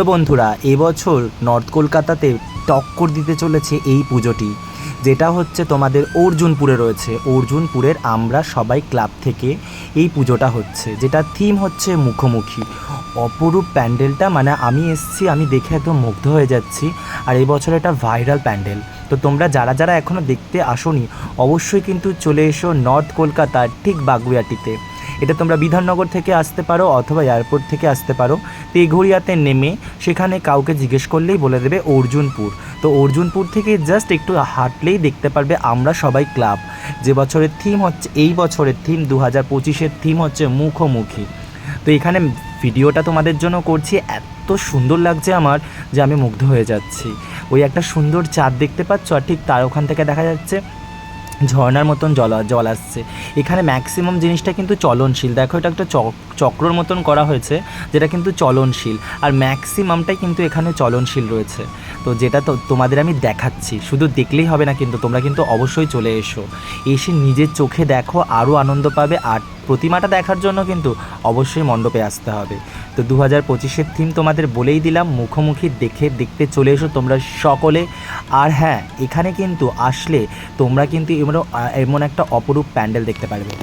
তো বন্ধুরা, এবছর নর্থ কলকাতাতে টক্কর দিতে চলেছে এই পুজোটি, যেটা হচ্ছে তোমাদের অর্জুনপুরে রয়েছে। অর্জুনপুরের আমরা সবাই ক্লাব থেকে এই পুজোটা হচ্ছে, যেটা থিম হচ্ছে মুখোমুখি। অপরূপ প্যান্ডেলটা মানে আমি এসছি, আমি দেখে একদম মুগ্ধ হয়ে যাচ্ছি, আর এই বছর এটা ভাইরাল প্যান্ডেল। তো তোমরা যারা যারা এখনও দেখতে আসোনি, অবশ্যই কিন্তু চলে এসো নর্থ কলকাতার ঠিক বাগুইয়াটিতে। এটা তোমরা বিধাননগর থেকে আসতে পারো অথবা এয়ারপোর্ট থেকে আসতে পারো। তেঘড়িয়াতে নেমে সেখানে কাউকে জিজ্ঞেস করলেই বলে দেবে অর্জুনপুর। তো অর্জুনপুর থেকে জাস্ট একটু হাঁটলেই দেখতে পারবে আমরা সবাই ক্লাব। যে বছরের থিম হচ্ছে, এই বছরের থিম দু হাজার পঁচিশের থিম হচ্ছে মুখোমুখি। তো এখানে ভিডিওটা তোমাদের জন্য করছি, এত সুন্দর লাগছে আমার যে আমি মুগ্ধ হয়ে যাচ্ছি। ওই একটা সুন্দর চাঁদ দেখতে পাচ্ছ আর ঠিক তার ওখান থেকে দেখা যাচ্ছে ঝর্ণার মতন জল জল আসছে। এখানে ম্যাক্সিমাম জিনিসটা কিন্তু চলনশীল। দেখো এটা একটা চক- চক্রর মতন করা হয়েছে, যেটা কিন্তু চলনশীল। আর ম্যাক্সিমামটাই কিন্তু এখানে চলনশীল রয়েছে। তো যেটা তো তোমাদের আমি দেখাচ্ছি। শুধু দেখলেই হবে না কিন্তু, তোমরা কিন্তু অবশ্যই চলে এসো। এসে নিজের চোখে দেখো আরও আনন্দ পাবে আর প্রতিমাটা দেখার জন্য কিন্তু অবশ্যই মণ্ডপে আসতে হবে। তো দু হাজার পঁচিশের থিম তোমাদের বলেই দিলাম, মুখোমুখি দেখে দেখতে চলে এসো তোমরা সকলে। আর হ্যাঁ এখানে কিন্তু আসলে তোমরা কিন্তু এমন এমন একটা অপরূপ প্যান্ডেল দেখতে পারবে।